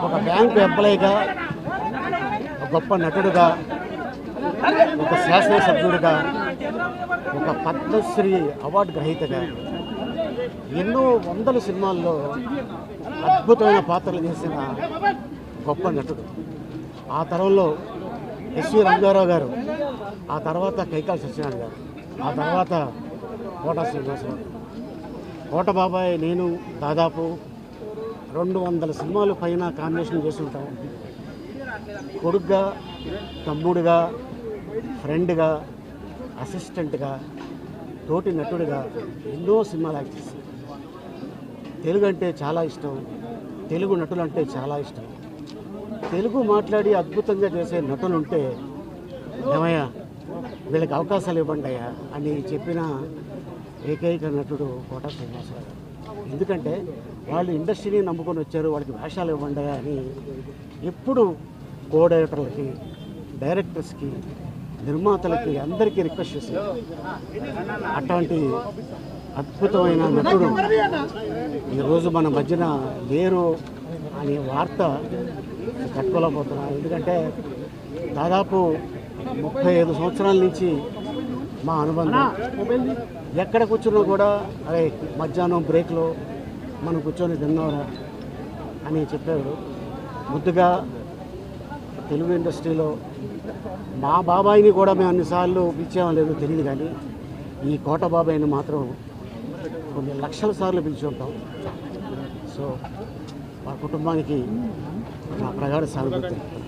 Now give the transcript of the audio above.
ఒక బ్యాంకు ఎంప్లాయీగా గొప్ప నటుడుగా ఒక శాసనసభ్యుడిగా ఒక పద్మశ్రీ అవార్డు గ్రహీతగా ఎన్నో వందల సినిమాల్లో అద్భుతమైన పాత్రలు చేసిన గొప్ప నటుడు. ఆ తరంలో ఎస్వి రంగారావు గారు ఆ తర్వాత కైకాల సత్యనారాయణ గారు ఆ తర్వాత కోట శ్రీనివాసరావు కోట బాబాయ్ నేను దాదాపు రెండు వందల సినిమాలు పైన కాంబినేషన్ చేస్తుంటాం కొడుగ్గా తమ్ముడుగా ఫ్రెండ్గా అసిస్టెంట్గా తోటి నటుడిగా ఎన్నో సినిమాలు యాక్ట్ చేశాను తెలుగు అంటే చాలా ఇష్టం. తెలుగు నటులు అంటే చాలా ఇష్టం. తెలుగు మాట్లాడి అద్భుతంగా చేసే నటులు ఉంటే ఏమయ్యా వీళ్ళకి అవకాశాలు ఇవ్వండి అయ్యా అని చెప్పిన ఏకైక నటుడు కోట శ్రీనివాసరావు గారు. ఎందుకంటే వాళ్ళు ఇండస్ట్రీని నమ్ముకొని వచ్చారు వాళ్ళకి వేషాలు ఇవ్వండి కానీ అని ఎప్పుడు కో డైరెక్టర్లకి డైరెక్టర్స్కి నిర్మాతలకి అందరికీ రిక్వెస్ట్ చేశారు. అట్లాంటి అద్భుతమైన నటుడు ఈరోజు మన మధ్యన లేరు అనే వార్త తట్టుకోలేకపోతున్నాం ఎందుకంటే దాదాపు ముప్పై ఐదు సంవత్సరాల నుంచి మా అనుబంధం. ఎక్కడ కూర్చున్నా కూడా అరే మధ్యాహ్నం బ్రేక్లో మనం కూర్చొని తిన్నారా అని చెప్పారు. ముద్దుగా తెలుగు ఇండస్ట్రీలో మా బాబాయిని కూడా మేము అన్నిసార్లు పిలిచేవా లేదో తెలియదు కానీ ఈ కోట బాబాయిని మాత్రం కొన్ని లక్షల సార్లు పిలిచి ఉంటాం సో మా కుటుంబానికి నా ప్రగాఢ సానుభూతి.